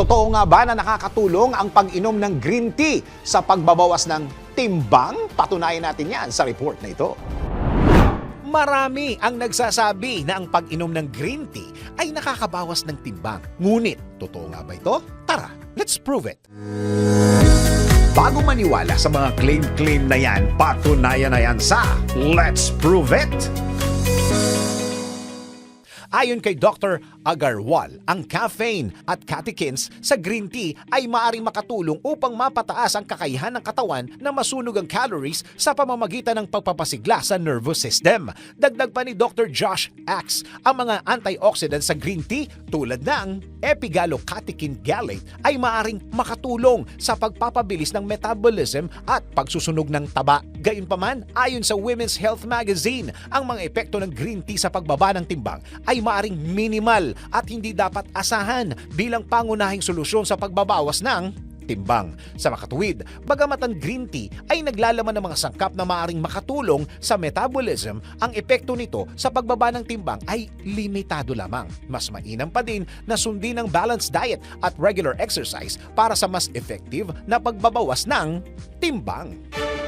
Totoo nga ba na nakakatulong ang pag-inom ng green tea sa pagbabawas ng timbang? Patunayan natin yan sa report na ito. Marami ang nagsasabi na ang pag-inom ng green tea ay nakakabawas ng timbang. Ngunit, totoo nga ba ito? Tara, let's prove it. Bago maniwala sa mga claim-claim na yan, patunayan na yan sa Let's Prove It! Ayon kay Dr. Agarwal, ang caffeine at catechins sa green tea ay maaring makatulong upang mapataas ang kakayahan ng katawan na masunog ang calories sa pamamagitan ng pagpapasigla sa nervous system. Dagdag pa ni Dr. Josh Axe, ang mga antioxidants sa green tea tulad ng epigallocatechin gallate ay maaring makatulong sa pagpapabilis ng metabolism at pagsusunog ng taba. Gayunpaman, ayon sa Women's Health Magazine, ang mga epekto ng green tea sa pagbaba ng timbang ay maaring minimal at hindi dapat asahan bilang pangunahing solusyon sa pagbabawas ng timbang. Sa makatuwid, bagamat ang green tea ay naglalaman ng mga sangkap na maaring makatulong sa metabolism, ang epekto nito sa pagbaba ng timbang ay limitado lamang. Mas mainam pa din na sundin ang balanced diet at regular exercise para sa mas effective na pagbabawas ng timbang.